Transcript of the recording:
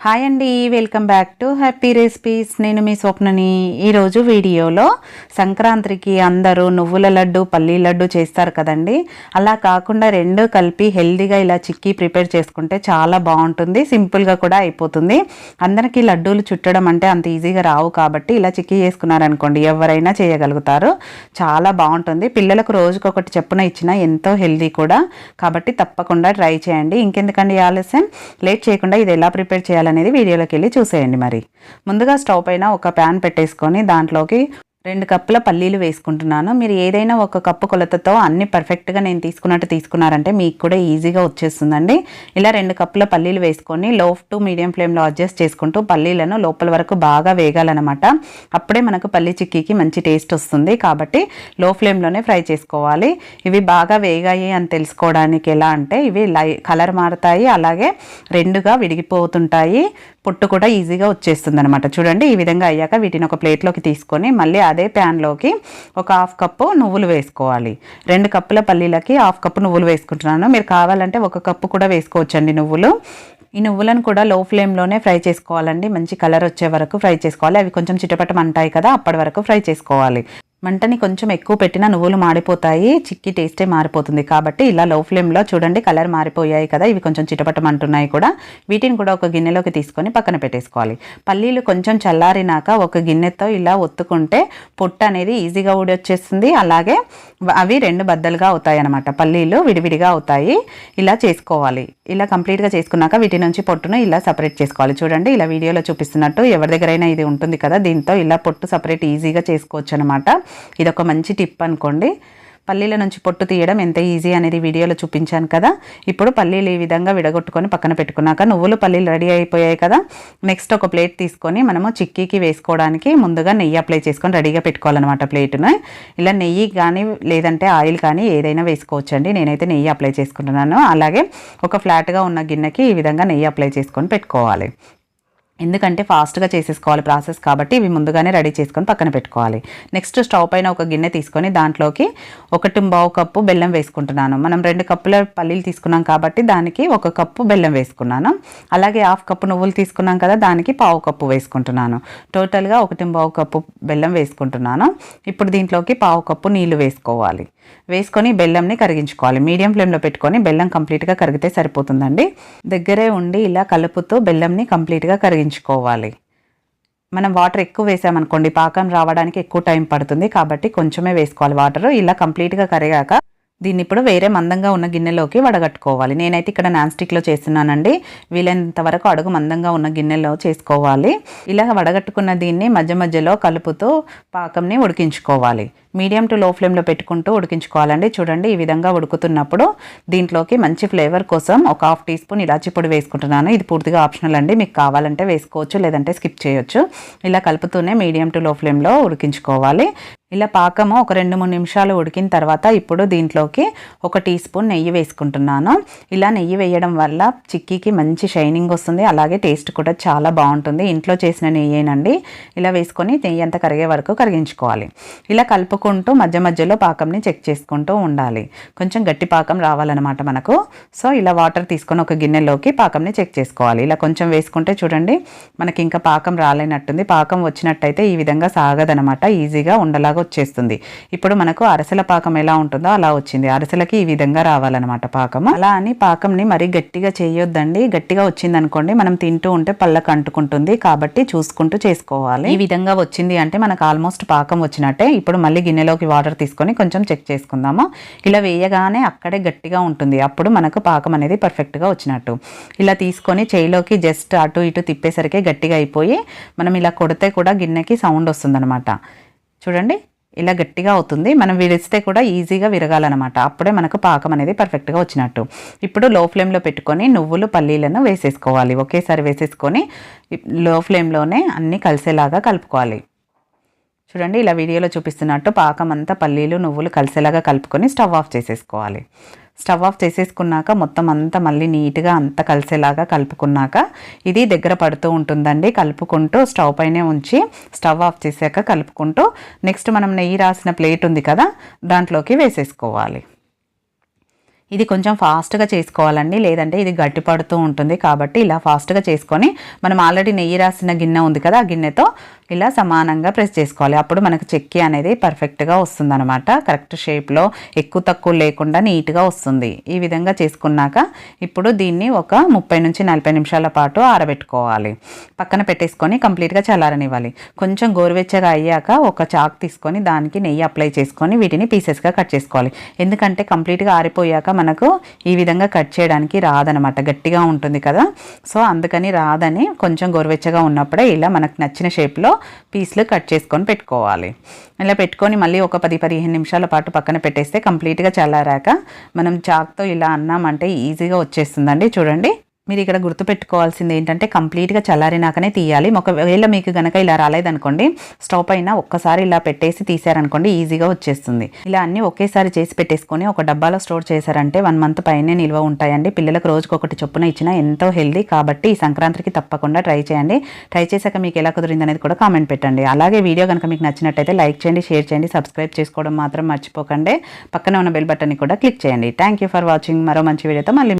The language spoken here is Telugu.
హాయ్ అండి welcome back to happy recipes నేను మీ స్వప్నని ఈరోజు వీడియోలో సంక్రాంతికి అందరూ నువ్వుల లడ్డు పల్లీ లడ్డు చేస్తారు కదండి. అలా కాకుండా రెండు కలిపి హెల్దీగా ఇలా చిక్కీ ప్రిపేర్ చేసుకుంటే చాలా బాగుంటుంది సింపుల్గా కూడా అయిపోతుంది. అందరికీ లడ్డూలు చుట్టడం అంటే అంత ఈజీగా రావు కాబట్టి ఇలా చిక్కీ చేసుకున్నారనుకోండి ఎవరైనా చేయగలుగుతారు. చాలా బాగుంటుంది. పిల్లలకు రోజుకొకటి చెప్పున ఇచ్చినా ఎంతో హెల్దీ కూడా. కాబట్టి తప్పకుండా ట్రై చేయండి. ఇంకెందుకండి ఆలస్యం? లేట్ చేయకుండా ఇది ఎలా ప్రిపేర్ చేయాలి చేయాలనేది వీడియోలోకి వెళ్ళి చూసేయండి మరి. ముందుగా స్టవ్ పైన ఒక ప్యాన్ పెట్టేసుకొని దాంట్లోకి రెండు కప్పుల పల్లీలు వేసుకుంటున్నాను. మీరు ఏదైనా ఒక కప్పు కొలతతో అన్ని పర్ఫెక్ట్గా నేను తీసుకున్నట్టు తీసుకున్నారంటే మీకు కూడా ఈజీగా వచ్చేస్తుందండి. ఇలా రెండు కప్పుల పల్లీలు వేసుకొని లో టు మీడియం ఫ్లేమ్లో అడ్జస్ట్ చేసుకుంటూ పల్లీలను లోపల వరకు బాగా వేగాలన్నమాట. అప్పుడే మనకు పల్లీ చిక్కీకి మంచి టేస్ట్ వస్తుంది. కాబట్టి లో ఫ్లేమ్లోనే ఫ్రై చేసుకోవాలి. ఇవి బాగా వేగాయి అని తెలుసుకోవడానికి ఎలా అంటే ఇవి లై కలర్ మారుతాయి. అలాగే రెండుగా విడిగిపోతుంటాయి. పొట్టు కూడా ఈజీగా వచ్చేస్తుంది అనమాట చూడండి ఈ విధంగా అయ్యాక వీటిని ఒక ప్లేట్లోకి తీసుకొని మళ్ళీ అదే ప్యాన్లోకి ఒక హాఫ్ కప్పు నువ్వులు వేసుకోవాలి. రెండు కప్పుల పల్లీలకి హాఫ్ కప్పు నువ్వులు వేసుకుంటున్నాను. మీరు కావాలంటే ఒక కప్పు కూడా వేసుకోవచ్చండి నువ్వులు. ఈ నువ్వులను కూడా లో ఫ్లేమ్లోనే ఫ్రై చేసుకోవాలండి. మంచి కలర్ వచ్చే వరకు ఫ్రై చేసుకోవాలి. అవి కొంచెం చిటపటం అంటాయి కదా అప్పటి వరకు ఫ్రై చేసుకోవాలి. మంటని కొంచెం ఎక్కువ పెట్టినా నువ్వులు మాడిపోతాయి చిక్కి టేస్టే మారిపోతుంది. కాబట్టి ఇలా లో ఫ్లేమ్లో చూడండి కలర్ మారిపోయాయి కదా ఇవి కొంచెం చిటపటమంటున్నాయి కూడా. వీటిని కూడా ఒక గిన్నెలోకి తీసుకొని పక్కన పెట్టేసుకోవాలి. పల్లీలు కొంచెం చల్లారినాక ఒక గిన్నెతో ఇలా ఒత్తుకుంటే పొట్టు అనేది ఈజీగా ఊడి వచ్చేస్తుంది అలాగే అవి రెండు బద్దలుగా అవుతాయి అనమాట పల్లీలు విడివిడిగా అవుతాయి. ఇలా చేసుకోవాలి. ఇలా కంప్లీట్గా చేసుకున్నాక వీటి నుంచి పొట్టును ఇలా సపరేట్ చేసుకోవాలి. చూడండి ఇలా వీడియోలో చూపిస్తున్నట్టు ఎవరి దగ్గరైనా ఇది ఉంటుంది కదా దీంతో ఇలా పొట్టు సపరేట్ ఈజీగా చేసుకోవచ్చు అనమాట ఇది ఒక మంచి టిప్ అనుకోండి. పల్లీల నుంచి పొట్టు తీయడం ఎంత ఈజీ అనేది వీడియోలో చూపించాను కదా. ఇప్పుడు పల్లీలు ఈ విధంగా విడగొట్టుకొని పక్కన పెట్టుకున్నాక నువ్వులు పల్లీలు రెడీ అయిపోయాయి కదా. నెక్స్ట్ ఒక ప్లేట్ తీసుకొని మనము చిక్కీకి వేసుకోవడానికి ముందుగా నెయ్యి అప్లై చేసుకొని రెడీగా పెట్టుకోవాలన్నమాట ప్లేట్ను. ఇలా నెయ్యి కానీ లేదంటే ఆయిల్ కానీ ఏదైనా వేసుకోవచ్చండి. నేనైతే నెయ్యి అప్లై చేసుకుంటున్నాను. అలాగే ఒక ఫ్లాట్గా ఉన్న గిన్నెకి ఈ విధంగా నెయ్యి అప్లై చేసుకొని పెట్టుకోవాలి. ఎందుకంటే ఫాస్ట్గా చేసేసుకోవాలి ప్రాసెస్ కాబట్టి ఇవి ముందుగానే రెడీ చేసుకొని పక్కన పెట్టుకోవాలి. నెక్స్ట్ స్టవ్ పైన ఒక గిన్నె తీసుకొని దాంట్లోకి ఒకటి బావు కప్పు బెల్లం వేసుకుంటున్నాను. మనం రెండు కప్పుల పల్లీలు తీసుకున్నాం కాబట్టి దానికి ఒక కప్పు బెల్లం వేసుకున్నాను. అలాగే హాఫ్ కప్పు నువ్వులు తీసుకున్నాం కదా దానికి పావు కప్పు వేసుకుంటున్నాను. టోటల్గా ఒకటి బావు కప్పు బెల్లం వేసుకుంటున్నాను. ఇప్పుడు దీంట్లోకి పావు కప్పు నీళ్ళు వేసుకోవాలి. వేసుకొని బెల్లంని కరిగించుకోవాలి. మీడియం ఫ్లేమ్లో పెట్టుకొని బెల్లం కంప్లీట్గా కరిగితే సరిపోతుందండి. దగ్గరే ఉండి ఇలా కలుపుతూ బెల్లంని కంప్లీట్గా కరిగించుకోవాలి. మనం వాటర్ ఎక్కువ వేసామనుకోండి పాకం రావడానికి ఎక్కువ టైం పడుతుంది కాబట్టి కొంచెమే వేసుకోవాలి వాటర్. ఇలా కంప్లీట్గా కరిగాక దీన్ని ఇప్పుడు వేరే మందంగా ఉన్న గిన్నెలోకి వడగట్టుకోవాలి. నేనైతే ఇక్కడ నాన్ స్టిక్లో చేస్తున్నానండి. వీలైనంత వరకు అడుగు మందంగా ఉన్న గిన్నెలో చేసుకోవాలి. ఇలా వడగట్టుకున్న దీన్ని మధ్య మధ్యలో కలుపుతూ పాకంని ఉడికించుకోవాలి. మీడియం టు లో ఫ్లేమ్లో పెట్టుకుంటూ ఉడికించుకోవాలండి. చూడండి ఈ విధంగా ఉడుకుతున్నప్పుడు దీంట్లోకి మంచి ఫ్లేవర్ కోసం ఒక హాఫ్ టీ స్పూన్ ఇలాచి పొడి వేసుకుంటున్నాను. ఇది పూర్తిగా ఆప్షనల్ అండి. మీకు కావాలంటే వేసుకోవచ్చు లేదంటే స్కిప్ చేయొచ్చు. ఇలా కలుపుతూనే మీడియం టు లో ఫ్లేమ్లో ఉడికించుకోవాలి. ఇలా పాకము ఒక రెండు మూడు నిమిషాలు ఉడికిన తర్వాత ఇప్పుడు దీంట్లోకి ఒక టీ స్పూన్ నెయ్యి వేసుకుంటున్నాను. ఇలా నెయ్యి వేయడం వల్ల చిక్కీకి మంచి షైనింగ్ వస్తుంది. అలాగే టేస్ట్ కూడా చాలా బాగుంటుంది. ఇంట్లో చేసిన నెయ్యేనండి. ఇలా వేసుకొని నెయ్యి అంతా కరిగే వరకు కరిగించుకోవాలి. ఇలా కలుపుకుంటూ మధ్య మధ్యలో పాకంని చెక్ చేసుకుంటూ ఉండాలి. కొంచెం గట్టి పాకం రావాలన్నమాట మనకు. సో ఇలా వాటర్ తీసుకొని ఒక గిన్నెలోకి పాకంని చెక్ చేసుకోవాలి. ఇలా కొంచెం వేసుకుంటే చూడండి మనకి ఇంకా పాకం రాలేనట్టుంది. పాకం వచ్చినట్టయితే ఈ విధంగా సాగదనమాట ఈజీగా ఉండలాగా వచ్చేస్తుంది. ఇప్పుడు మనకు అరసల పాకం ఎలా ఉంటుందో అలా వచ్చింది. అరసలకి ఈ విధంగా రావాలన్నమాట పాకం. అలా అని పాకంని మరీ గట్టిగా చేయొద్దండి. గట్టిగా వచ్చింది అనుకోండి మనం తింటూ ఉంటే పళ్ళకు అంటుకుంటుంది. కాబట్టి చూసుకుంటూ చేసుకోవాలి. ఈ విధంగా వచ్చింది అంటే మనకు ఆల్మోస్ట్ పాకం వచ్చినట్టే. ఇప్పుడు మళ్ళీ గిన్నెలోకి వాటర్ తీసుకొని కొంచెం చెక్ చేసుకుందాము. ఇలా వేయగానే అక్కడే గట్టిగా ఉంటుంది. అప్పుడు మనకు పాకం అనేది పర్ఫెక్ట్గా వచ్చినట్టు. ఇలా తీసుకొని చేయిలోకి జస్ట్ అటు ఇటు తిప్పేసరికి గట్టిగా అయిపోయి మనం ఇలా కొడితే కూడా గిన్నెకి సౌండ్ వస్తుందన్నమాట. చూడండి. ఇలా గట్టిగా అవుతుంది. మనం విరిస్తే కూడా ఈజీగా విరగాలన్నమాట. అప్పుడే మనకు పాకం అనేది పర్ఫెక్ట్గా వచ్చినట్టు. ఇప్పుడు లో ఫ్లేమ్లో పెట్టుకొని నువ్వులు పల్లీలను వేసేసుకోవాలి. ఒకేసారి వేసేసుకొని లో ఫ్లేమ్లోనే అన్నీ కలిసేలాగా కలుపుకోవాలి. చూడండి ఇలా వీడియోలో చూపిస్తున్నట్టు పాకం అంతా పల్లీలు నువ్వులు కలిసేలాగా కలుపుకొని స్టవ్ ఆఫ్ చేసేసుకోవాలి. స్టవ్ ఆఫ్ చేసేసుకున్నాక మొత్తం అంతా మళ్ళీ నీట్గా అంతా కలిసేలాగా కలుపుకున్నాక ఇది దగ్గర పడుతూ ఉంటుందండి. కలుపుకుంటూ స్టవ్ పైనే ఉంచి స్టవ్ ఆఫ్ చేశాక కలుపుకుంటూ నెక్స్ట్ మనం నెయ్యి రాసిన ప్లేట్ ఉంది కదా దాంట్లోకి వేసేసుకోవాలి. ఇది కొంచెం ఫాస్ట్గా చేసుకోవాలండి. లేదంటే ఇది గట్టి పడుతూ ఉంటుంది కాబట్టి ఇలా ఫాస్ట్గా చేసుకొని మనం ఆల్రెడీ నెయ్యి రాసిన గిన్నె ఉంది కదా ఆ గిన్నెతో ఇలా సమానంగా ప్రెస్ చేసుకోవాలి. అప్పుడు మనకు చెక్కి అనేది పర్ఫెక్ట్గా వస్తుందన్నమాట. కరెక్ట్ షేప్లో ఎక్కువ తక్కువ లేకుండా నీట్గా వస్తుంది. ఈ విధంగా చేసుకున్నాక ఇప్పుడు దీన్ని ఒక ముప్పై నుంచి నలభై నిమిషాల పాటు ఆరబెట్టుకోవాలి. పక్కన పెట్టేసుకొని కంప్లీట్గా చల్లారనివ్వాలి. కొంచెం గోరువెచ్చగా అయ్యాక ఒక చాక్ తీసుకొని దానికి నెయ్యి అప్లై చేసుకొని వీటిని పీసెస్గా కట్ చేసుకోవాలి. ఎందుకంటే కంప్లీట్గా ఆరిపోయాక మనకు ఈ విధంగా కట్ చేయడానికి రాదనమాట గట్టిగా ఉంటుంది కదా. సో అందుకని రాదని కొంచెం గోరువెచ్చగా ఉన్నప్పుడే ఇలా మనకు నచ్చిన షేప్లో పీస్లు కట్ చేసుకొని పెట్టుకోవాలి. ఇలా పెట్టుకొని మళ్ళీ ఒక పది పదిహేను నిమిషాల పాటు పక్కన పెట్టేస్తే కంప్లీట్గా చల్లారాక మనం చాక్తో ఇలా అన్నామంటే ఈజీగా వచ్చేస్తుందండి. చూడండి. మీరు ఇక్కడ గుర్తుపెట్టుకోవాల్సింది ఏంటంటే కంప్లీట్గా చల్లారినాకనే తీయాలి. ఒకవేళ మీకు గనక ఇలా రాలేదనుకోండి స్టవ్ పైన ఒక్కసారి ఇలా పెట్టేసి తీసారనుకోండి ఈజీగా వచ్చేస్తుంది. ఇలా అన్ని ఒకేసారి చేసి పెట్టేసుకొని ఒక డబ్బాలో స్టోర్ చేశారంటే వన్ మంత్ పైనే నిల్వ ఉంటాయండి. పిల్లలకు రోజుకు ఒకటి చొప్పున ఇచ్చినా ఎంతో హెల్దీ కాబట్టి ఈ సంక్రాంతికి తప్పకుండా ట్రై చేయండి. ట్రై చేశాక మీకు ఎలా కుదిరింది అనేది కూడా కామెంట్ పెట్టండి. అలాగే వీడియో కనుక మీకు నచ్చినట్టయితే లైక్ చేయండి షేర్ చేయండి సబ్స్క్రైబ్ చేసుకోవడం మాత్రం మర్చిపోకండి. పక్కన ఉన్న బెల్ బటన్ని కూడా క్లిక్ చేయండి. Thank you for watching. మరో మంచి వీడియోతో మళ్ళీ